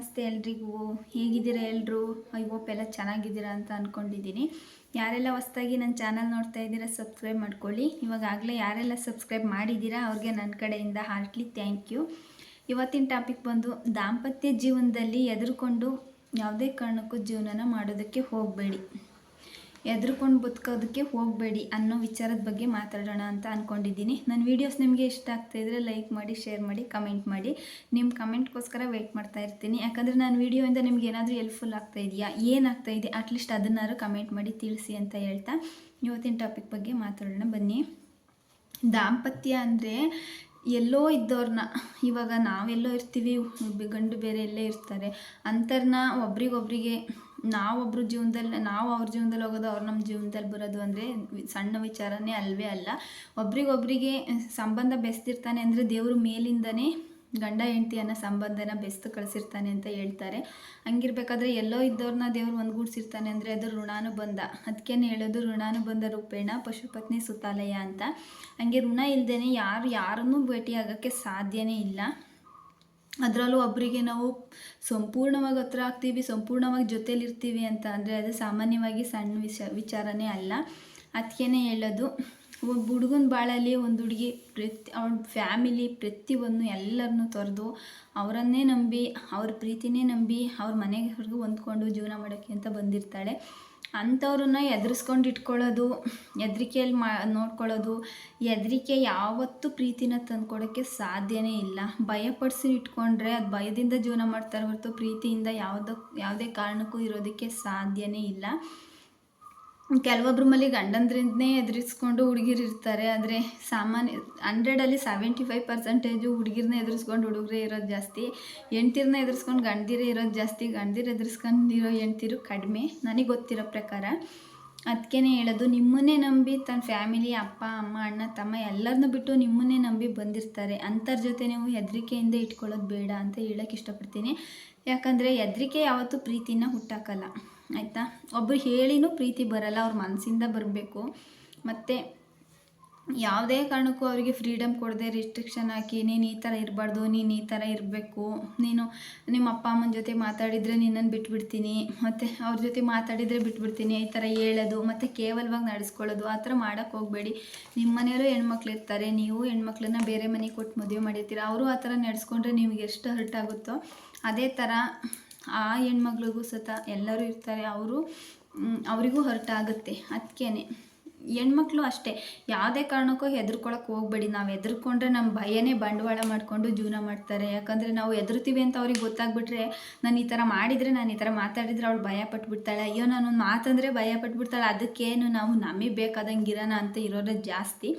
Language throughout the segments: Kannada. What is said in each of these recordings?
ನಮಸ್ತೆ ಎಲ್ರಿಗೂ. ಹೇಗಿದ್ದೀರಾ ಎಲ್ಲರೂ ಐ ಹೋಪ್ ಎಲ್ಲ ಚೆನ್ನಾಗಿದ್ದೀರಾ ಅಂತ ಅಂದ್ಕೊಂಡಿದ್ದೀನಿ ಯಾರೆಲ್ಲ ಹೊಸ್ದಾಗಿ ನನ್ನ ಚಾನಲ್ ನೋಡ್ತಾ ಇದ್ದೀರಾ, ಸಬ್ಸ್ಕ್ರೈಬ್ ಮಾಡ್ಕೊಳ್ಳಿ. ಇವಾಗಾಗಲೇ ಯಾರೆಲ್ಲ ಸಬ್ಸ್ಕ್ರೈಬ್ ಮಾಡಿದ್ದೀರಾ, ಅವ್ರಿಗೆ ನನ್ನ ಕಡೆಯಿಂದ ಹಾರ್ಟ್ಲಿ ಥ್ಯಾಂಕ್ ಯು. ಇವತ್ತಿನ ಟಾಪಿಕ್ ಬಂದು, ದಾಂಪತ್ಯ ಜೀವನದಲ್ಲಿ ಎದುರುಕೊಂಡು ಯಾವುದೇ ಕಾರಣಕ್ಕೂ ಜೀವನನ ಮಾಡೋದಕ್ಕೆ ಹೋಗಬೇಡಿ. ಎದ್ರುಕೊಂಡು ಬದುಕೋದಕ್ಕೆ ಹೋಗಬೇಡಿ ಅನ್ನೋ ವಿಚಾರದ ಬಗ್ಗೆ ಮಾತಾಡೋಣ ಅಂತ ಅಂದ್ಕೊಂಡಿದ್ದೀನಿ ನನ್ನ ವೀಡಿಯೋಸ್ ನಿಮಗೆ ಇಷ್ಟ ಆಗ್ತಾ ಲೈಕ್ ಮಾಡಿ ಶೇರ್ ಮಾಡಿ ಕಮೆಂಟ್ ಮಾಡಿ. ನಿಮ್ಮ ಕಮೆಂಟ್ಗೋಸ್ಕರ ವೆಯ್ಟ್ ಮಾಡ್ತಾ ಇರ್ತೀನಿ. ಯಾಕಂದರೆ ನಾನು ವೀಡಿಯೋಯಿಂದ ನಿಮ್ಗೆ ಏನಾದರೂ ಹೆಲ್ಪ್ಫುಲ್ ಆಗ್ತಾ ಇದೆಯಾ? ಏನಾಗ್ತಾ ಇದೆ? ಅಟ್ಲೀಸ್ಟ್ ಅದನ್ನಾರು ಕಮೆಂಟ್ ಮಾಡಿ ತಿಳಿಸಿ ಅಂತ ಹೇಳ್ತಾ ಇವತ್ತಿನ ಟಾಪಿಕ್ ಬಗ್ಗೆ ಮಾತಾಡೋಣ. ಬನ್ನಿ. ದಾಂಪತ್ಯ ಅಂದರೆ ಎಲ್ಲೋ ಇದ್ದವ್ರನ್ನ ಇವಾಗ ನಾವೆಲ್ಲೋ ಇರ್ತೀವಿ, ಗಂಡು ಬೇರೆ ಎಲ್ಲೇ ಇರ್ತಾರೆ. ಅಂಥವ್ರನ್ನ ಒಬ್ರಿಗೊಬ್ರಿಗೆ ನಾವೊಬ್ರು ಜೀವನದಲ್ಲಿ, ನಾವು ಅವ್ರ ಜೀವನದಲ್ಲಿ ಹೋಗೋದು, ಅವ್ರು ನಮ್ಮ ಜೀವನದಲ್ಲಿ ಬರೋದು ಅಂದರೆ ಸಣ್ಣ ವಿಚಾರನೇ ಅಲ್ವೇ ಅಲ್ಲ. ಒಬ್ರಿಗೊಬ್ರಿಗೆ ಸಂಬಂಧ ಬೆಸ್ತಿರ್ತಾನೆ ಅಂದರೆ ದೇವರು ಮೇಲಿಂದನೇ ಗಂಡ ಹೆಂಡತಿ ಅನ್ನೋ ಸಂಬಂಧನ ಬೆಸ್ತು ಕಳಿಸಿರ್ತಾನೆ ಅಂತ ಹೇಳ್ತಾರೆ. ಹಂಗಿರ್ಬೇಕಾದ್ರೆ ಎಲ್ಲೋ ಇದ್ದವ್ರನ್ನ ದೇವ್ರು ಒಂದ್ಗೂಡ್ಸಿರ್ತಾನೆ ಅಂದರೆ ಅದು ಋಣಾನುಬಂಧ. ಅದಕ್ಕೇನು ಹೇಳೋದು? ಋಣಾನುಬಂಧ ರೂಪೇಣ, ಪಶುಪತ್ನಿ ಸುತಾಲಯ ಅಂತ. ಹಂಗೆ ಋಣ ಇಲ್ಲದೇ ಯಾರು ಯಾರನ್ನೂ ಭೇಟಿಯಾಗೋಕ್ಕೆ ಸಾಧ್ಯನೇ ಇಲ್ಲ. ಅದರಲ್ಲೂ ಒಬ್ಬರಿಗೆ ನಾವು ಸಂಪೂರ್ಣವಾಗಿ ಹತ್ರ ಆಗ್ತೀವಿ, ಸಂಪೂರ್ಣವಾಗಿ ಜೊತೇಲಿರ್ತೀವಿ ಅಂತ ಅಂದರೆ ಅದು ಸಾಮಾನ್ಯವಾಗಿ ಸಣ್ಣ ವಿಷ, ವಿಚಾರನೇ ಅಲ್ಲ. ಅದಕ್ಕೇ ಹೇಳೋದು, ಒಬ್ಬ ಹುಡುಗನ ಬಾಳಲ್ಲಿ ಒಂದು ಹುಡುಗಿ ಪ್ರತಿ, ಅವ್ನ ಫ್ಯಾಮಿಲಿ ಪ್ರತಿಯೊಂದು ಎಲ್ಲರನ್ನೂ ತೊರೆದು ಅವರನ್ನೇ ನಂಬಿ, ಅವ್ರ ಪ್ರೀತಿನೇ ನಂಬಿ ಅವ್ರ ಮನೆವರೆಗೂ ಹೊಂದ್ಕೊಂಡು ಜೀವನ ಮಾಡೋಕ್ಕೆ ಅಂತ ಬಂದಿರ್ತಾಳೆ. ಅಂಥವ್ರನ್ನ ಎದುರಿಸ್ಕೊಂಡು ಇಟ್ಕೊಳ್ಳೋದು, ಹೆದ್ರಿಕೆಯಲ್ಲಿ ಮಾ, ನೋಡ್ಕೊಳ್ಳೋದು, ಹೆದ್ರಿಕೆ ಯಾವತ್ತೂ ಪ್ರೀತಿನ ತಂದ್ಕೊಡೋಕ್ಕೆ ಸಾಧ್ಯನೇ ಇಲ್ಲ. ಭಯಪಡಿಸಿ ಇಟ್ಕೊಂಡ್ರೆ ಅದು ಭಯದಿಂದ ಜೀವನ ಮಾಡ್ತಾರೆ ಹೊರತು ಪ್ರೀತಿಯಿಂದ ಯಾವುದೋ ಯಾವುದೇ ಕಾರಣಕ್ಕೂ ಇರೋದಕ್ಕೆ ಸಾಧ್ಯನೇ ಇಲ್ಲ. ಕೆಲವೊಬ್ರ ಮಲ್ಲಿ ಗಂಡಂದ್ರಿಂದನೇ ಎದುರಿಸ್ಕೊಂಡು ಹುಡುಗಿರು ಇರ್ತಾರೆ. ಆದರೆ ಸಾಮಾನ್ಯ ಹಂಡ್ರೆಡಲ್ಲಿ ಸೆವೆಂಟಿ ಫೈವ್ ಪರ್ಸೆಂಟೇಜು ಹುಡುಗಿರನ್ನ ಎದುರಿಸ್ಕೊಂಡು ಹುಡುಗರೇ ಇರೋದು ಜಾಸ್ತಿ ಹೆಂಡ್ತಿರನ್ನ ಎದುರಿಸ್ಕೊಂಡು ಗಂಡಿರೇ ಇರೋದು ಜಾಸ್ತಿ ಗಂಡಿರ ಎದುರಿಸ್ಕೊಂಡಿರೋ ಹೆಣ್ತಿರು ಕಡಿಮೆ. ನನಗೆ ಗೊತ್ತಿರೋ ಪ್ರಕಾರ ಅದಕ್ಕೇ ಹೇಳೋದು, ನಿಮ್ಮನ್ನೇ ನಂಬಿ ತನ್ನ ಫ್ಯಾಮಿಲಿ, ಅಪ್ಪ, ಅಮ್ಮ, ಅಣ್ಣ, ತಮ್ಮ ಎಲ್ಲರನ್ನೂ ಬಿಟ್ಟು ನಿಮ್ಮನ್ನೇ ನಂಬಿ ಬಂದಿರ್ತಾರೆ. ಅಂಥರ ಜೊತೆ ನೀವು ಹೆದರಿಕೆಯಿಂದ ಇಟ್ಕೊಳ್ಳೋದು ಬೇಡ ಅಂತ ಹೇಳೋಕ್ಕೆ ಇಷ್ಟಪಡ್ತೀನಿ. ಯಾಕಂದರೆ ಹೆದರಿಕೆ ಯಾವತ್ತೂ ಪ್ರೀತಿನ ಹುಟ್ಟಾಕಲ್ಲ. ಆಯಿತಾ? ಒಬ್ಬರು ಹೇಳಿನೂ ಪ್ರೀತಿ ಬರಲ್ಲ, ಅವ್ರ ಮನಸ್ಸಿಂದ ಬರಬೇಕು. ಮತ್ತು ಯಾವುದೇ ಕಾರಣಕ್ಕೂ ಅವರಿಗೆ ಫ್ರೀಡಮ್ ಕೊಡದೆ ರಿಸ್ಟ್ರಿಕ್ಷನ್ ಹಾಕಿ, ನೀನು ಈ ಥರ ಇರಬಾರ್ದು, ನೀನು ಈ ಥರ ಇರಬೇಕು. ನೀನು ನಿಮ್ಮ ಅಪ್ಪ, ಅಮ್ಮನ ಜೊತೆ ಮಾತಾಡಿದರೆ ನಿನ್ನನ್ನು ಬಿಟ್ಬಿಡ್ತೀನಿ. ಮತ್ತು ಅವ್ರ ಜೊತೆ ಮಾತಾಡಿದರೆ ಬಿಟ್ಬಿಡ್ತೀನಿ, ಈ ಥರ ಹೇಳೋದು. ಮತ್ತು ಕೇವಲವಾಗಿ ನಡೆಸ್ಕೊಳ್ಳೋದು. ಆ ಥರ ಮಾಡೋಕ್ಕೆ ಹೋಗಬೇಡಿ. ನಿಮ್ಮ ಮನೆಯಲ್ಲೂ ಹೆಣ್ಮಕ್ಳು ಇರ್ತಾರೆ. ನೀವು ಹೆಣ್ಮಕ್ಳನ್ನ ಬೇರೆ ಮನೆಗೆ ಕೊಟ್ಟು ಮದುವೆ ಮಾಡಿರ್ತೀರ. ಅವರು ಆ ಥರ ನಡೆಸ್ಕೊಂಡ್ರೆ ನಿಮ್ಗೆ ಎಷ್ಟು ಹರ್ಟ್ ಆಗುತ್ತೋ, ಅದೇ ಥರ ಆ ಹೆಣ್ಮಗ್ಳಿಗೂ ಸತ ಎಲ್ಲರೂ ಇರ್ತಾರೆ, ಅವರು ಅವರಿಗೂ ಹರ್ಟ್ ಆಗುತ್ತೆ ಅದಕ್ಕೇ ಹೆಣ್ಮಕ್ಳು ಅಷ್ಟೇ. ಯಾವುದೇ ಕಾರಣಕ್ಕೂ ಹೆದರ್ಕೊಳಕ್ಕೆ ಹೋಗ್ಬೇಡಿ. ನಾವು ಹೆದರ್ಕೊಂಡ್ರೆ ನಮ್ಮ ಭಯನೇ ಬಂಡವಾಳ ಮಾಡಿಕೊಂಡು ಜೀವನ ಮಾಡ್ತಾರೆ. ಯಾಕಂದರೆ ನಾವು ಹೆದರ್ತೀವಿ ಅಂತ ಅವ್ರಿಗೆ ಗೊತ್ತಾಗ್ಬಿಟ್ರೆ, ನಾನು ಈ ಥರ ಮಾಡಿದರೆ, ನಾನು ಈ ಥರ ಮಾತಾಡಿದರೆ ಅವಳು ಭಯ ಪಟ್ಬಿಡ್ತಾಳೆ. ಅಯ್ಯೋ, ನಾನು ಮಾತಂದರೆ ಭಯ ಪಟ್ಬಿಡ್ತಾಳೆ. ಅದಕ್ಕೇನು ನಾವು ನಮಗೆ ಬೇಕಾದಂಗೆ ಇರೋಣ ಅಂತ ಇರೋದೇ ಜಾಸ್ತಿ.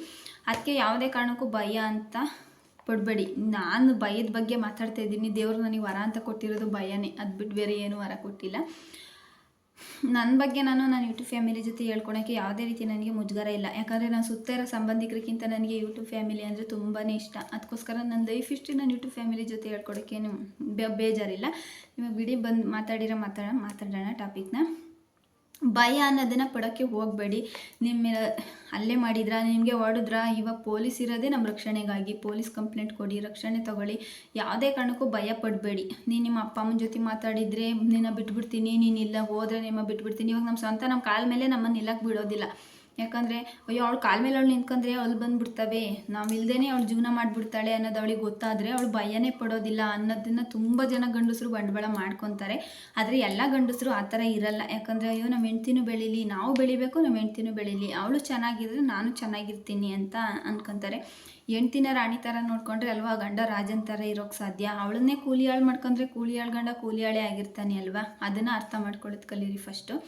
ಅದಕ್ಕೆ ಯಾವುದೇ ಕಾರಣಕ್ಕೂ ಭಯ ಅಂತ ಪಡಬೇಡಿ ನಾನು ಭಯದ ಬಗ್ಗೆ ಮಾತಾಡ್ತಾ ಇದ್ದೀನಿ. ದೇವರು ನನಗೆ ವರ ಅಂತ ಕೊಟ್ಟಿರೋದು ಭಯನೇ. ಅದು ಬಿಟ್ಟು ಬೇರೆ ಏನೂ ವರ ಕೊಟ್ಟಿಲ್ಲ. ನನ್ನ ಬಗ್ಗೆ ನಾನು ನಾನು ಯೂಟ್ಯೂಬ್ ಫ್ಯಾಮಿಲಿ ಜೊತೆ ಹೇಳ್ಕೊಳೋಕ್ಕೆ ಯಾವುದೇ ರೀತಿ ನನಗೆ ಮುಜುಗರ ಇಲ್ಲ. ಯಾಕಂದರೆ ನಾನು ಸುತ್ತ ಇರೋ ಸಂಬಂಧಿಕರಿಗಿಂತ ನನಗೆ ಯೂಟ್ಯೂಬ್ ಫ್ಯಾಮಿಲಿ ಅಂದರೆ ತುಂಬಾ ಇಷ್ಟ. ಅದಕ್ಕೋಸ್ಕರ ನನ್ನ ಲೈಫ್ ಇಷ್ಟು ನಾನು ಯೂಟ್ಯೂಬ್ ಫ್ಯಾಮಿಲಿ ಜೊತೆ ಹೇಳ್ಕೊಡೋಕ್ಕೇನು ಬೇಜಾರಿಲ್ಲ. ನಿಮಗೆ ಬಿಡಿ ಬಂದು ಮಾತಾಡಿರೋ ಮಾತಾಡೋಣ ಮಾತಾಡೋಣ ಟಾಪಿಕ್ನ ಭಯ ಅನ್ನೋದನ್ನು ಪಡೋಕ್ಕೆ ಹೋಗಬೇಡಿ. ನಿಮ್ಮ, ಅಲ್ಲೇ ಮಾಡಿದ್ರ, ನಿಮಗೆ ಹೊಡೆದ್ರ ಇವಾಗ ಪೊಲೀಸ್ ಇರೋದೇ ನಮ್ಮ ರಕ್ಷಣೆಗಾಗಿ. ಪೊಲೀಸ್ ಕಂಪ್ಲೇಂಟ್ ಕೊಡಿ, ರಕ್ಷಣೆ ತಗೊಳ್ಳಿ. ಯಾವುದೇ ಕಾರಣಕ್ಕೂ ಭಯ ಪಡಬೇಡಿ. ನೀನು ನಿಮ್ಮ ಅಪ್ಪ ಅಮ್ಮನ ಜೊತೆ ಮಾತಾಡಿದರೆ ನಿನ್ನ ಬಿಟ್ಬಿಡ್ತೀನಿ, ನೀನು ಇಲ್ಲ ಹೋದರೆ ನಿಮ್ಮ ಬಿಟ್ಬಿಡ್ತೀನಿ. ಇವಾಗ ನಮ್ಮ ಸ್ವಂತ ನಮ್ಮ ಕಾಲ ಮೇಲೆ ನಮ್ಮನ್ನು ನಿಲ್ಲಕ್ಕೆ ಬಿಡೋದಿಲ್ಲ. ಯಾಕಂದರೆ, ಅಯ್ಯೋ, ಅವಳು ಕಾಲ ಮೇಲೆ ಅವಳು ನಿಂತ್ಕೊಂಡ್ರೆ ಅವಳು ಬಂದುಬಿಡ್ತವೆ. ನಾವು ಇಲ್ದೇ ಅವಳು ಜೀವನ ಮಾಡಿಬಿಡ್ತಾಳೆ ಅನ್ನೋದು ಅವಳಿಗೆ ಗೊತ್ತಾದರೆ ಅವಳು ಭಯನೇ ಪಡೋದಿಲ್ಲ ಅನ್ನೋದನ್ನು ತುಂಬ ಜನ ಗಂಡಸರು ಬಂಡವಾಳ ಮಾಡ್ಕೊತಾರೆ. ಆದರೆ ಎಲ್ಲ ಗಂಡಸರು ಆ ಥರ ಇರಲ್ಲ. ಯಾಕಂದರೆ, ಅಯ್ಯೋ ನಮ್ಮ ಹೆಂಡ್ತಿನೂ ಬೆಳೀಲಿ, ನಾವು ಬೆಳಿಬೇಕು ನಮ್ಮ ಹೆಂಡ್ತಿನೂ ಬೆಳೀಲಿ. ಅವಳು ಚೆನ್ನಾಗಿದ್ರೆ ನಾನು ಚೆನ್ನಾಗಿರ್ತೀನಿ ಅಂತ ಅನ್ಕೊತಾರೆ. ಹೆಂಡ್ತಿನ ರಾಣಿ ಥರ ನೋಡ್ಕೊಂಡ್ರೆ ಅಲ್ವಾ, ಗಂಡ ರಾಜನ್ ಥರ ಇರೋಕ್ಕೆ ಸಾಧ್ಯ? ಅವಳನ್ನೇ ಕೂಲಿ ಆಳು ಮಾಡ್ಕೊಂಡ್ರೆ ಕೂಲಿ ಗಂಡ ಕೂಲಿ ಆಳೇ ಆಗಿರ್ತಾನೆ ಅಲ್ವಾ? ಅದನ್ನು ಅರ್ಥ ಮಾಡ್ಕೊಳ್ಳೋದು ಕಲೀರಿ ಫಸ್ಟು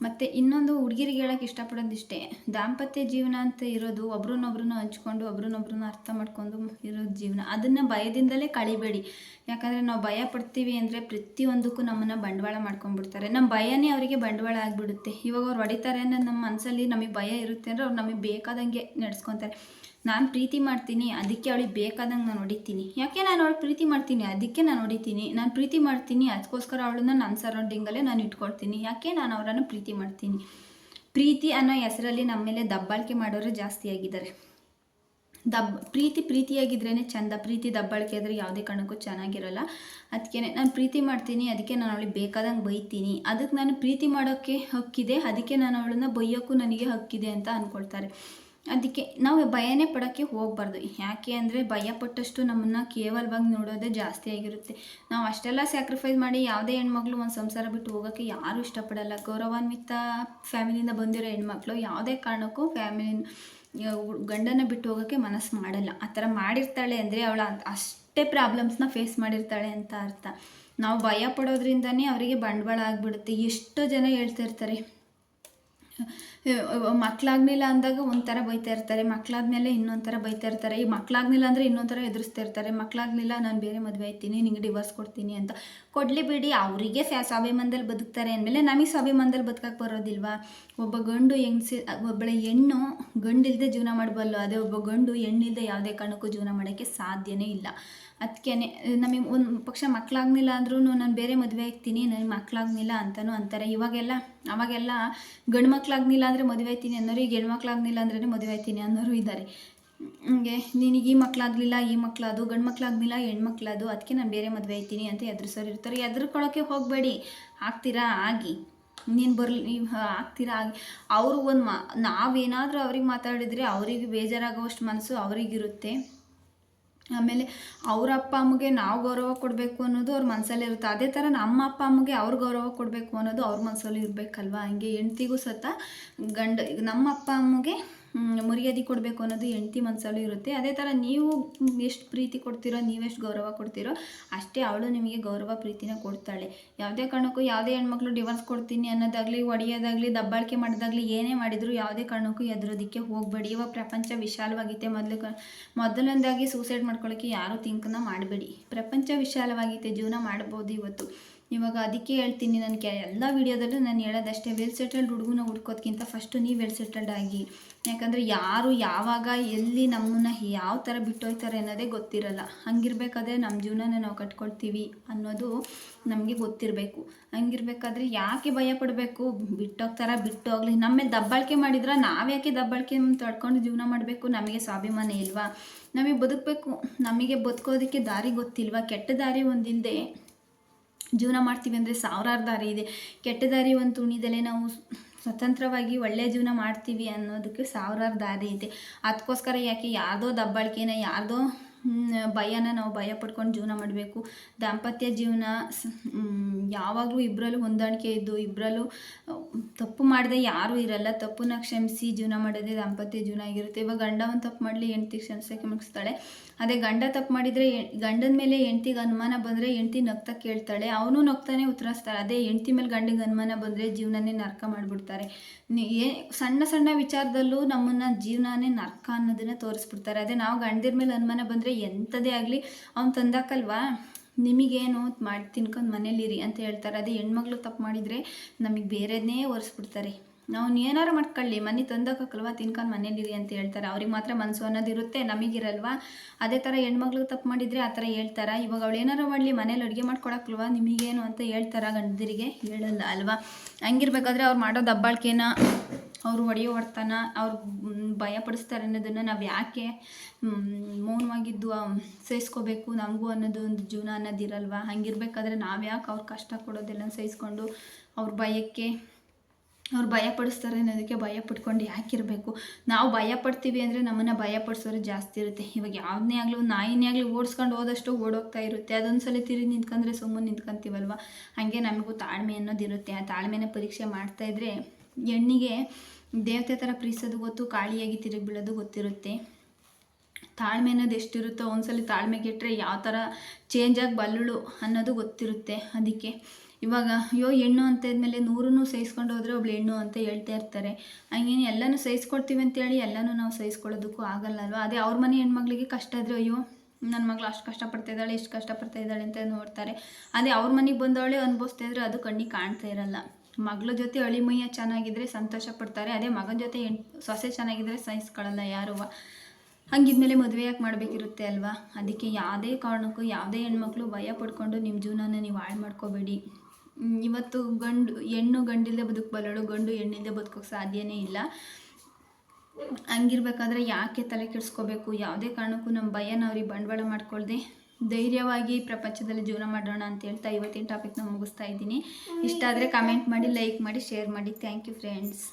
ಮತ್ತು ಇನ್ನೊಂದು ಹುಡುಗಿರಿಗೆ ಹೇಳೋಕ್ಕೆ ಇಷ್ಟಪಡೋದಿಷ್ಟೇ. ದಾಂಪತ್ಯ ಜೀವನ ಅಂತ ಇರೋದು ಒಬ್ರನ್ನೊಬ್ರನ್ನ ಹಂಚ್ಕೊಂಡು, ಒಬ್ರನ್ನೊಬ್ರನ್ನ ಅರ್ಥ ಮಾಡ್ಕೊಂಡು ಇರೋದು ಜೀವನ. ಅದನ್ನು ಭಯದಿಂದಲೇ ಕಳಿಬೇಡಿ. ಯಾಕಂದರೆ ನಾವು ಭಯ ಪಡ್ತೀವಿ ಅಂದರೆ ಪ್ರತಿಯೊಂದಕ್ಕೂ ನಮ್ಮನ್ನು ಬಂಡವಾಳ ಮಾಡ್ಕೊಂಡ್ಬಿಡ್ತಾರೆ. ನಮ್ಮ ಭಯನೇ ಅವರಿಗೆ ಬಂಡವಾಳ ಆಗಿಬಿಡುತ್ತೆ. ಇವಾಗ ಅವ್ರು ಹೊಡಿತಾರೆ ಅನ್ನೋದು ನಮ್ಮ ಮನಸ್ಸಲ್ಲಿ ನಮಗೆ ಭಯ ಇರುತ್ತೆ ಅಂದರೆ ಅವ್ರು ನಮಗೆ ಬೇಕಾದಂಗೆ ನಡೆಸ್ಕೊತಾರೆ. ನಾನು ಪ್ರೀತಿ ಮಾಡ್ತೀನಿ, ಅದಕ್ಕೆ ಅವಳಿಗೆ ಬೇಕಾದಂಗೆ ನಾನು ಹೊಡಿತೀನಿ. ಯಾಕೆ ನಾನು ಅವಳು ಪ್ರೀತಿ ಮಾಡ್ತೀನಿ, ಅದಕ್ಕೆ ನಾನು ಹೊಡಿತೀನಿ. ನಾನು ಪ್ರೀತಿ ಮಾಡ್ತೀನಿ ಅದಕ್ಕೋಸ್ಕರ ಅವಳನ್ನ ನನ್ನ ಸರೌಂಡಿಂಗಲ್ಲೇ ನಾನು ಇಟ್ಕೊಳ್ತೀನಿ. ಯಾಕೆ ನಾನು ಅವರನ್ನು ಪ್ರೀತಿ ಮಾಡ್ತೀನಿ? ಪ್ರೀತಿ ಅನ್ನೋ ಹೆಸರಲ್ಲಿ ನಮ್ಮ ಮೇಲೆ ದಬ್ಬಾಳಿಕೆ ಮಾಡೋರು ಜಾಸ್ತಿ ಆಗಿದ್ದಾರೆ. ದಬ್, ಪ್ರೀತಿ ಪ್ರೀತಿಯಾಗಿದ್ರೇ ಚಂದ. ಪ್ರೀತಿ ದಬ್ಬಾಳಿಕೆ ಆದರೆ ಯಾವುದೇ ಕಾರಣಕ್ಕೂ ಚೆನ್ನಾಗಿರಲ್ಲ. ಅದಕ್ಕೆ ನಾನು ಪ್ರೀತಿ ಮಾಡ್ತೀನಿ, ಅದಕ್ಕೆ ನಾನು ಅವಳಿಗೆ ಬೇಕಾದಂಗೆ ಬೈತೀನಿ. ಅದಕ್ಕೆ ನಾನು ಪ್ರೀತಿ ಮಾಡೋಕ್ಕೆ ಹಕ್ಕಿದೆ, ಅದಕ್ಕೆ ನಾನು ಅವಳನ್ನ ಬೈಯೋಕ್ಕೂ ನನಗೆ ಹಕ್ಕಿದೆ ಅಂತ ಅಂದ್ಕೊಳ್ತಾರೆ ಅದಕ್ಕೆ ನಾವು ಭಯನೇ ಪಡೋಕ್ಕೆ ಹೋಗಬಾರ್ದು. ಯಾಕೆ ಅಂದರೆ ಭಯ ಪಟ್ಟಷ್ಟು ನಮ್ಮನ್ನು ಕೇವಲವಾಗಿ ನೋಡೋದೇ ಜಾಸ್ತಿ ಆಗಿರುತ್ತೆ. ನಾವು ಅಷ್ಟೆಲ್ಲ ಸ್ಯಾಕ್ರಿಫೈಸ್ ಮಾಡಿ ಯಾವುದೇ ಹೆಣ್ಮಕ್ಳು ಒಂದು ಸಂಸಾರ ಬಿಟ್ಟು ಹೋಗೋಕ್ಕೆ ಯಾರೂ ಇಷ್ಟಪಡಲ್ಲ. ಗೌರವಾನ್ವಿತ ಫ್ಯಾಮಿಲಿಯಿಂದ ಬಂದಿರೋ ಹೆಣ್ಮಕ್ಳು ಯಾವುದೇ ಕಾರಣಕ್ಕೂ ಫ್ಯಾಮಿಲಿ ಗಂಡನ ಬಿಟ್ಟು ಹೋಗೋಕ್ಕೆ ಮನಸ್ಸು ಮಾಡಲ್ಲ. ಆ ಥರ ಮಾಡಿರ್ತಾಳೆ ಅಂದರೆ ಅವಳ ಅಷ್ಟೇ ಪ್ರಾಬ್ಲಮ್ಸ್ನ ಫೇಸ್ ಮಾಡಿರ್ತಾಳೆ ಅಂತ ಅರ್ಥ. ನಾವು ಭಯ ಪಡೋದ್ರಿಂದನೇ ಅವರಿಗೆ ಬಂಡವಾಳ ಆಗಿಬಿಡುತ್ತೆ. ಎಷ್ಟೋ ಜನ ಹೇಳ್ತಾ ಇರ್ತಾರೆ ಮಕ್ಕಳಾಗ್ಲಿಲ್ಲ ಅಂದಾಗ ಒಂಥರ ಬೈತಾ ಇರ್ತಾರೆ ಮಕ್ಕಳಾದ್ಮೇಲೆ ಇನ್ನೊಂಥರ ಥರ ಬೈತಾ ಇರ್ತಾರೆ. ಈ ಮಕ್ಕಳಾಗ್ಲಿಲ್ಲ ಅಂದರೆ ಇನ್ನೊಂಥರ ಥರ ಎದುರಿಸ್ತಾ ಇರ್ತಾರೆ. ಮಕ್ಕಳಾಗ್ಲಿಲ್ಲ ನಾನು ಬೇರೆ ಮದುವೆ ಆಯ್ತೀನಿ, ನಿಂಗೆ ಡಿವೋರ್ಸ್ ಕೊಡ್ತೀನಿ ಅಂತ. ಕೊಡಲಿ ಬಿಡಿ, ಅವರಿಗೆ ಸ್ವಾಭಿಮಾನದಲ್ಲಿ ಬದುಕ್ತಾರೆ ಅಂದಮೇಲೆ ನಮಗೆ ಸ್ವಾಭಿಮಾನದಲ್ಲಿ ಬದುಕಕ್ಕೆ ಬರೋದಿಲ್ವಾ? ಒಬ್ಬ ಗಂಡು ಹೆಂಗ್ಸಿ, ಒಬ್ಬಳ ಹೆಣ್ಣು ಗಂಡಿಲ್ಲದೆ ಜೀವನ ಮಾಡಬಲ್ಲು, ಅದೇ ಒಬ್ಬ ಗಂಡು ಹೆಣ್ಣಿಲ್ಲದೆ ಯಾವುದೇ ಕಾರಣಕ್ಕೂ ಜೀವನ ಮಾಡೋಕ್ಕೆ ಸಾಧ್ಯನೇ ಇಲ್ಲ. ಅದಕ್ಕೆ ನಮಗೆ ಒಂದು ಪಕ್ಷ ಮಕ್ಕಳಾಗ್ಲಿಲ್ಲ ಅಂದ್ರೂ ನಾನು ಬೇರೆ ಮದುವೆ ಆಗ್ತೀನಿ, ನನಗೆ ಮಕ್ಕಳಾಗ್ಲಿಲ್ಲ ಅಂತಲೂ ಅಂತಾರೆ. ಇವಾಗೆಲ್ಲ, ಅವಾಗೆಲ್ಲ ಗಂಡು ಮಕ್ಕಳಾಗ್ಲಿಲ್ಲ ಅಂದರೆ ಮದುವೆ ಆಯ್ತೀನಿ ಅನ್ನೋರು, ಈಗ ಹೆಣ್ಮಕ್ಳಾಗ್ಲಿಲ್ಲ ಅಂದ್ರೇ ಮದುವೆ ಆಯ್ತೀನಿ ಅನ್ನೋರು ಇದ್ದಾರೆ. ಹಂಗೆ ನಿನಗೆ ಈ ಮಕ್ಕಳಾಗಲಿಲ್ಲ ಈ ಮಕ್ಕಳದು ಗಂಡು ಮಕ್ಕಳಾಗಲಿಲ್ಲ ಮಕ್ಕಳದು ಅದಕ್ಕೆ ನಾನು ಬೇರೆ ಮದುವೆ ಆಯ್ತೀನಿ ಅಂತ ಎದುರಿಸೋರು ಇರ್ತಾರೆ. ಎದುರ್ಕೊಳ್ಳೋಕ್ಕೆ ಹೋಗಬೇಡಿ. ಆಗ್ತೀರಾ? ಆಗಿ. ನೀನು ಬರಲಿ ಆಗ್ತೀರಾ? ಆಗಿ. ಅವರು ಒಂದು ಮಾ, ನಾವೇನಾದರೂ ಅವ್ರಿಗೆ ಮಾತಾಡಿದರೆ ಅವರಿಗೆ ಬೇಜಾರಾಗೋವಷ್ಟು ಮನಸ್ಸು ಅವರಿಗಿರುತ್ತೆ. ಆಮೇಲೆ ಅವ್ರ ಅಪ್ಪ ಅಮ್ಮಗೆ ನಾವು ಗೌರವ ಕೊಡಬೇಕು ಅನ್ನೋದು ಅವ್ರ ಮನಸ್ಸಲ್ಲಿ ಇರುತ್ತೆ. ಅದೇ ಥರ ನಮ್ಮ ಅಪ್ಪ ಅಮ್ಮಗೆ ಅವ್ರ ಗೌರವ ಕೊಡಬೇಕು ಅನ್ನೋದು ಅವ್ರ ಮನಸ್ಸಲ್ಲಿ ಇರಬೇಕಲ್ವ? ಹಂಗೆ ಹೆಂಡ್ತಿಗೂ ಸತ ಗಂಡ ನಮ್ಮ ಅಪ್ಪ ಅಮ್ಮಗೆ ಮರ್ಯಾದೆ ಕೊಡಬೇಕು ಅನ್ನೋದು ಹೆಂಡ್ತಿ ಮನಸ್ಸಲ್ಲೂ ಇರುತ್ತೆ. ಅದೇ ಥರ ನೀವು ಎಷ್ಟು ಪ್ರೀತಿ ಕೊಡ್ತೀರೋ, ನೀವೆಷ್ಟು ಗೌರವ ಕೊಡ್ತೀರೋ, ಅಷ್ಟೇ ಅವಳು ನಿಮಗೆ ಗೌರವ, ಪ್ರೀತಿನ ಕೊಡ್ತಾಳೆ. ಯಾವುದೇ ಕಾರಣಕ್ಕೂ ಯಾವುದೇ ಹೆಣ್ಮಕ್ಳು ಡಿವೋರ್ಸ್ ಕೊಡ್ತೀನಿ ಅನ್ನೋದಾಗಲಿ, ಒಡೆಯೋದಾಗಲಿ, ದಬ್ಬಾಳಿಕೆ ಮಾಡೋದಾಗಲಿ, ಏನೇ ಮಾಡಿದರೂ ಯಾವುದೇ ಕಾರಣಕ್ಕೂ ಎದುರೋದಕ್ಕೆ ಹೋಗಬೇಡಿ. ಇವಾಗ ಪ್ರಪಂಚ ವಿಶಾಲವಾಗಿದೆ ಮೊದಲು ಕ ಸೂಸೈಡ್ ಮಾಡ್ಕೊಳ್ಳೋಕ್ಕೆ ಯಾರೂ ತಿಂಕನ್ನ ಮಾಡಬೇಡಿ. ಪ್ರಪಂಚ ವಿಶಾಲವಾಗಿದೆ ಜೀವನ ಮಾಡ್ಬೋದು ಇವತ್ತು. ಇವಾಗ ಅದಕ್ಕೆ ಹೇಳ್ತೀನಿ ನಾನು ಕೆ ಎಲ್ಲ ವೀಡಿಯೋದಲ್ಲೂ ನಾನು ಹೇಳೋದಷ್ಟೇ ವೆಲ್ ಸೆಟಲ್ಡ್ ಹುಡುಗನ ಹುಡ್ಕೋದ್ಕಿಂತ ಫಸ್ಟು ನೀವು ವೆಲ್ ಸೆಟಲ್ಡ್ ಆಗಿ. ಯಾಕಂದರೆ ಯಾರು ಯಾವಾಗ ಎಲ್ಲಿ ನಮ್ಮನ್ನು ಯಾವ ಥರ ಬಿಟ್ಟೋಯ್ತಾರೆ ಅನ್ನೋದೇ ಗೊತ್ತಿರಲ್ಲ. ಹಂಗಿರ್ಬೇಕಾದ್ರೆ ನಮ್ಮ ಜೀವನನ ನಾವು ಕಟ್ಕೊಳ್ತೀವಿ ಅನ್ನೋದು ನಮಗೆ ಗೊತ್ತಿರಬೇಕು. ಹಂಗಿರ್ಬೇಕಾದ್ರೆ ಯಾಕೆ ಭಯ ಪಡಬೇಕು? ಬಿಟ್ಟೋಗ್ತಾರ ಬಿಟ್ಟೋಗ್ಲಿ. ನಮ್ಮ ದಬ್ಬಾಳಿಕೆ ಮಾಡಿದ್ರೆ ನಾವ್ಯಾಕೆ ದಬ್ಬಾಳಿಕೆ ತಡ್ಕೊಂಡು ಜೀವನ ಮಾಡಬೇಕು? ನಮಗೆ ಸ್ವಾಭಿಮಾನ ಇಲ್ವಾ? ನಮಗೆ ಬದುಕಬೇಕು. ನಮಗೆ ಬದುಕೋದಕ್ಕೆ ದಾರಿ ಗೊತ್ತಿಲ್ವಾ? ಕೆಟ್ಟ ದಾರಿ ಒಂದಿಲ್ಲದೆ ಜೀವನ ಮಾಡ್ತೀವಿ ಅಂದರೆ ಸಾವಿರಾರು ದಾರಿ ಇದೆ. ಕೆಟ್ಟ ದಾರಿ ಒಂದು ತುಣಿದಲ್ಲೇ ನಾವು ಸ್ವತಂತ್ರವಾಗಿ ಒಳ್ಳೆಯ ಜೀವನ ಮಾಡ್ತೀವಿ ಅನ್ನೋದಕ್ಕೆ ಸಾವಿರಾರು ದಾರಿ ಇದೆ. ಅದಕ್ಕೋಸ್ಕರ ಯಾಕೆ ಯಾರ್ದೋ ದಬ್ಬಾಳಿಕೆನ, ಯಾರ್ದೋ ಭಯನ ನಾವು ಭಯ ಪಡ್ಕೊಂಡು ಜೀವನ ಮಾಡಬೇಕು. ದಾಂಪತ್ಯ ಜೀವನ ಯಾವಾಗಲೂ ಇಬ್ಬರಲ್ಲೂ ಹೊಂದಾಣಿಕೆ ಇದ್ದು ಇಬ್ಬರಲ್ಲೂ ತಪ್ಪು ಮಾಡದೆ ಯಾರೂ ಇರಲ್ಲ. ತಪ್ಪನ್ನ ಕ್ಷಮಿಸಿ ಜೀವನ ಮಾಡೋದೇ ದಾಂಪತ್ಯ ಜೀವನ ಆಗಿರುತ್ತೆ. ಇವಾಗ ಗಂಡ ಒಂದು ತಪ್ಪು ಮಾಡಲಿ, ಹೆಂಡ್ತಿ ಕ್ಷಮಿಸೋಕ್ಕೆ ಮುಗಿಸ್ತಾಳೆ ಅದೇ ಗಂಡ ತಪ್ಪು ಮಾಡಿದರೆ ಗಂಡನ ಮೇಲೆ ಹೆಂಡ್ತಿಗೆ ಅನುಮಾನ ಬಂದರೆ ಹೆಂಡ್ತಿ ನಗ್ತಾ ಕೇಳ್ತಾಳೆ. ಅವನು ನಗ್ತಾನೆ, ಉತ್ತರಿಸ್ತಾಳೆ. ಅದೇ ಹೆಂಡ್ತಿ ಮೇಲೆ ಗಂಡಿಗೆ ಅನುಮಾನ ಬಂದರೆ ಜೀವನನೇ ನರ್ಕ ಮಾಡಿಬಿಡ್ತಾರೆ. ಏ, ಸಣ್ಣ ಸಣ್ಣ ವಿಚಾರದಲ್ಲೂ ನಮ್ಮನ್ನು ಜೀವನನೇ ನರ್ಕ ಅನ್ನೋದನ್ನು ತೋರಿಸ್ಬಿಡ್ತಾರೆ. ಅದೇ ನಾವು ಗಂಡರ ಮೇಲೆ ಅನುಮಾನ ಬಂದರೆ ಎಂಥದೇ ಆಗಲಿ, ಅವ್ನು ತಂದಾಕಲ್ವಾ? ನಿಮಗೇನು ಮಾಡಿ ತಿನ್ಕೊಂಡು ಮನೇಲಿರಿ ಅಂತ ಹೇಳ್ತಾರೆ. ಅದೇ ಹೆಣ್ಮಕ್ಳು ತಪ್ಪು ಮಾಡಿದರೆ ನಮಗೆ ಬೇರೆದನ್ನೇ ಒರೆಸ್ಬಿಡ್ತಾರೆ. ಅವ್ನು ಏನಾರು ಮಾಡ್ಕೊಳ್ಳಿ, ಮನೆ ತಂದಕ್ಕಲ್ವಾ ತಿನ್ಕೊಂಡು ಮನೇಲಿರಿ ಅಂತ ಹೇಳ್ತಾರೆ. ಅವ್ರಿಗೆ ಮಾತ್ರ ಮನಸ್ಸು ಅನ್ನೋದಿರುತ್ತೆ ನಮಗಿರಲ್ವಾ? ಅದೇ ಥರ ಹೆಣ್ಮಗ್ಳು ತಪ್ಪು ಮಾಡಿದರೆ ಆ ಥರ ಹೇಳ್ತಾರೆ. ಇವಾಗ ಅವಳು ಏನಾರು ಮಾಡಲಿ, ಮನೇಲಿ ಅಡುಗೆ ಮಾಡ್ಕೊಡಕ್ಕಲ್ವಾ ನಿಮಗೇನು ಅಂತ ಹೇಳ್ತಾರೆ ಗಂಡದಿರಿಗೆ ಹೇಳಲ್ಲ ಅಲ್ವಾ? ಹಂಗಿರ್ಬೇಕಾದ್ರೆ ಅವ್ರು ಮಾಡೋ ದಬ್ಬಾಳಿಕೆನ ಅವರು ಹೊಡೆಯೋ ಹೊಡ್ತಾನ, ಅವ್ರು ಭಯ ಪಡಿಸ್ತಾರೆ ಅನ್ನೋದನ್ನು ನಾವು ಯಾಕೆ ಮೌನವಾಗಿದ್ದು ಸಹಿಸ್ಕೋಬೇಕು ನಮಗೂ ಅನ್ನೋದು ಒಂದು ಜೀವನ ಅನ್ನೋದಿರಲ್ವ ಹಂಗಿರ್ಬೇಕಾದ್ರೆ ನಾವು ಯಾಕೆ ಅವ್ರ ಕಷ್ಟ ಕೊಡೋದೆಲ್ಲ ಸಹಿಸ್ಕೊಂಡು ಅವ್ರ ಭಯಕ್ಕೆ, ಅವ್ರು ಭಯ ಪಡಿಸ್ತಾರೆ ಅನ್ನೋದಕ್ಕೆ ಭಯ ಪಟ್ಕೊಂಡು ಯಾಕಿರಬೇಕು ನಾವು ಭಯ ಪಡ್ತೀವಿ ಅಂದರೆ ನಮ್ಮನ್ನು ಭಯ ಪಡಿಸೋರು ಜಾಸ್ತಿ ಇರುತ್ತೆ. ಇವಾಗ ಯಾವುದನ್ನೇ ಆಗಲಿ ಒಂದು ನಾಯಿನೇ ಆಗಲಿ ಓಡಿಸ್ಕೊಂಡು ಹೋದಷ್ಟು ಓಡೋಗ್ತಾ ಇರುತ್ತೆ. ಅದೊಂದು ಸಲ ತಿರುಗಿ ನಿಂತ್ಕೊಂಡ್ರೆ ಸುಮ್ಮನೆ ನಿಂತ್ಕೊಂತೀವಲ್ವ? ಹಾಗೆ ನಮಗೂ ತಾಳ್ಮೆ ಅನ್ನೋದಿರುತ್ತೆ ಆ ತಾಳ್ಮೆನ ಪರೀಕ್ಷೆ ಮಾಡ್ತಾಯಿದ್ರೆ ಹೆಣ್ಣಿಗೆ ದೇವತೆ ಥರ ಪ್ರೀಸೋದು ಗೊತ್ತು, ಕಾಳಿಯಾಗಿ ತಿರುಗಿ ಬೀಳೋದು ಗೊತ್ತಿರುತ್ತೆ. ತಾಳ್ಮೆ ಅನ್ನೋದು ಎಷ್ಟಿರುತ್ತೋ ಒಂದ್ಸಲ ತಾಳ್ಮೆ ಕೆಟ್ಟರೆ ಯಾವ ಥರ ಚೇಂಜಾಗಿ ಬಲ್ಲಳು ಅನ್ನೋದು ಗೊತ್ತಿರುತ್ತೆ ಅದಕ್ಕೆ. ಇವಾಗ, ಅಯ್ಯೋ, ಹೆಣ್ಣು ಅಂತ ಇದ್ಮೇಲೆ ನೂರನ್ನು ಸಹಿಸ್ಕೊಂಡು ಹೋದರೆ ಒಬ್ಳು ಹೆಣ್ಣು ಅಂತ ಹೇಳ್ತಾ ಇರ್ತಾರೆ. ಹಂಗೇನು ಎಲ್ಲನೂ ಸಹಿಸ್ಕೊಡ್ತೀವಿ ಅಂತೇಳಿ ಎಲ್ಲನೂ ನಾವು ಸಹಿಸ್ಕೊಳ್ಳೋದಕ್ಕೂ ಆಗಲ್ಲ ಅಲ್ವಾ? ಅದೇ ಅವ್ರ ಮನೆ ಹೆಣ್ಮಕ್ಳಿಗೆ ಕಷ್ಟ ಇದ್ರೆ ಅಯ್ಯೋ ನನ್ನ ಮಗಳು ಅಷ್ಟು ಕಷ್ಟಪಡ್ತಾ ಇದ್ದಾಳೆ ಎಷ್ಟು ಕಷ್ಟಪಡ್ತಾ ಇದ್ದಾಳೆ ಅಂತ ನೋಡ್ತಾರೆ. ಅದೇ ಅವ್ರ ಮನೆಗೆ ಬಂದವಳೆ ಅನುಭವಿಸ್ತಾ ಇದ್ರೆ ಅದು ಕಣ್ಣಿಗೆ ಕಾಣ್ತಾ ಇರಲ್ಲ. ಮಗಳ ಜೊತೆ ಅಳಿಮಯ್ಯ ಚೆನ್ನಾಗಿದ್ರೆ ಸಂತೋಷ ಪಡ್ತಾರೆ, ಅದೇ ಮಗನ ಜೊತೆ ಹೆಣ್, ಸೊಸೆ ಚೆನ್ನಾಗಿದ್ರೆ ಸಹಿಸ್ಕೊಳ್ಳಲ್ಲ ಯಾರು ಹಂಗಿದ್ಮೇಲೆ ಮದುವೆ ಯಾಕೆ ಮಾಡಬೇಕಿರುತ್ತೆ ಅಲ್ವಾ? ಅದಕ್ಕೆ ಯಾವುದೇ ಕಾರಣಕ್ಕೂ ಯಾವುದೇ ಹೆಣ್ಮಕ್ಳು ಭಯ ಪಡ್ಕೊಂಡು ನಿಮ್ಮ ಜೀವನನ ನೀವು ಹಾಳು ಮಾಡ್ಕೋಬೇಡಿ. ಇವತ್ತು ಗಂಡು, ಹೆಣ್ಣು ಗಂಡಿಲ್ಲದೆ ಬದುಕಬಲ್ಲಳು ಗಂಡು ಹೆಣ್ಣಿಲ್ಲದೆ ಬದುಕೋಕ್ಕೆ ಸಾಧ್ಯನೇ ಇಲ್ಲ. ಹಂಗಿರ್ಬೇಕಾದ್ರೆ ಯಾಕೆ ತಲೆ ಕೆಡಿಸ್ಕೋಬೇಕು? ಯಾವುದೇ ಕಾರಣಕ್ಕೂ ನಮ್ಮ ಭಯನ ಅವ್ರಿಗೆ ಬಂಡವಾಳ ಮಾಡ್ಕೊಳ್ದೆ ಧೈರ್ಯವಾಗಿ ಪ್ರಪಂಚದಲ್ಲಿ ಜೀವನ ಮಾಡೋಣ ಅಂತ ಹೇಳ್ತಾ ಇವತ್ತಿನ ಟಾಪಿಕ್ನ ಮುಗಿಸ್ತಾ ಇದ್ದೀನಿ. ಇಷ್ಟ ಆದರೆ ಕಮೆಂಟ್ ಮಾಡಿ ಲೈಕ್ ಮಾಡಿ ಶೇರ್ ಮಾಡಿ. Thank you friends